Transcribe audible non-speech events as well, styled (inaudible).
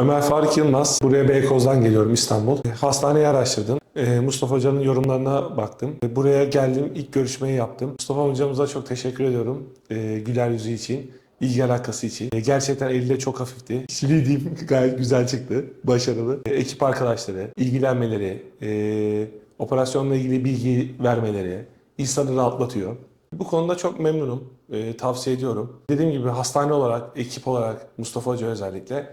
Ömer Faruk Yılmaz. Buraya Beykoz'dan geliyorum İstanbul. E, Hastaneyi araştırdım. E, Mustafa Hoca'nın yorumlarına baktım. E, Buraya geldim. ilk görüşmeyi yaptım. Mustafa Hocamıza çok teşekkür ediyorum. Güler yüzü için. ilgi alakası için. Gerçekten elde çok hafifti. Şimdi diyeyim (laughs) gayet güzel çıktı. Başarılı. Ekip arkadaşları, ilgilenmeleri, operasyonla ilgili bilgi vermeleri insanı rahatlatıyor. Bu konuda çok memnunum. Tavsiye ediyorum. Dediğim gibi hastane olarak, ekip olarak Mustafa Hoca özellikle